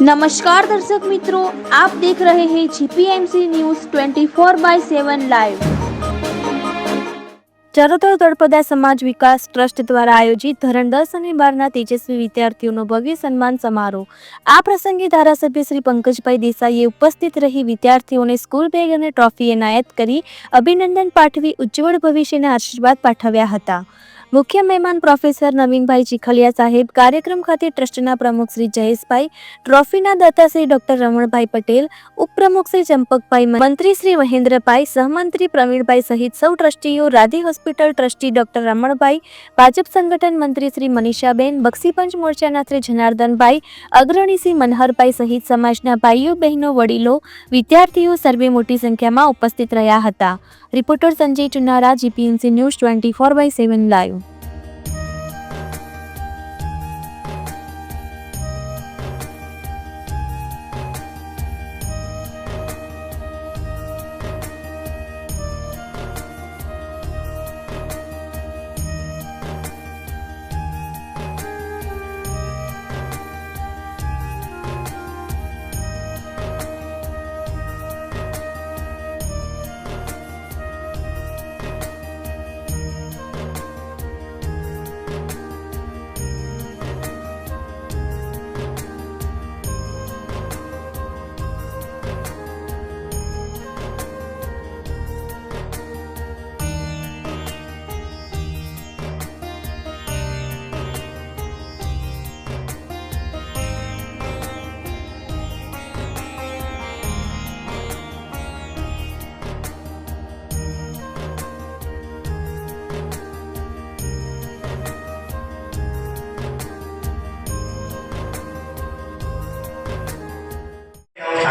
નમસ્કાર દર્શક મિત્રો આપ દેખ રહે હે GPMC news 24 by 7 live Charotar Talpada સમાજ વિકાસ ટ્રસ્ટ દ્વારા આયોજિત ધોરણ દસ અને બારના તેજસ્વી વિદ્યાર્થીઓનો ભવ્ય સન્માન સમારોહ. આ પ્રસંગે ધારાસભ્ય શ્રી પંકજભાઈ દેસાઈએ ઉપસ્થિત રહી વિદ્યાર્થીઓને સ્કૂલ બેગ અને ટ્રોફી એનાયત કરી અભિનંદન પાઠવી ઉજ્જવળ ભવિષ્યના આશીર્વાદ પાઠવ્યા હતા. મુખ્ય મહેમાન પ્રોફેસર નવીનભાઈ ચીખલિયા સાહેબ, કાર્યક્રમ ખાતે ટ્રસ્ટના પ્રમુખ શ્રી જયેશભાઈ, ટ્રોફીના દાતા શ્રી ડોક્ટર રમણભાઈ પટેલ, ઉપપ્રમુખ શ્રી ચંપકભાઈ મંત્રી શ્રી મહેન્દ્રભાઈ, સહમંત્રી પ્રવીણભાઈ સહિત સૌ ટ્રસ્ટીઓ, Radhi hospital trustee doctor Ramanbhai, Bhajap સંગઠન મંત્રી શ્રી મનીષાબેન, બક્ષીપંચ મોરચાના શ્રી જનાર્દનભાઈ, અગ્રણી શ્રી મનહરભાઈ સહિત સમાજના ભાઈઓ, બહેનો, વડીલો, વિદ્યાર્થીઓ સર્વે મોટી સંખ્યામાં ઉપસ્થિત રહ્યા હતા. Reporter Sanjay Chunara, GPMC news twenty four by seven live.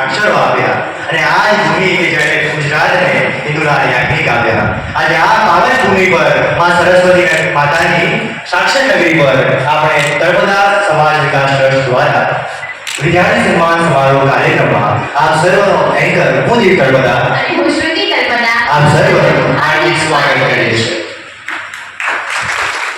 અક્ષરો આપ્યા અને આ ભૂમિ કે જેણે ગુજરાતને હિન્દુના યાજ્ઞિક આપ્યા. આજે આ પાવન ભૂમિ પર મા સરસ્વતી માતાની સાક્ષર નગરી પર આપણે તળપદા સમાજ વિકાસ ટ્રસ્ટ દ્વારા વિદ્યાર્થી સન્માન સમારોહ કાર્યક્રમમાં આપ સર્વનો એન્કર હું દીપ તળપદા આપ સર્વનું હાર્દિક સ્વાગત કરીશ.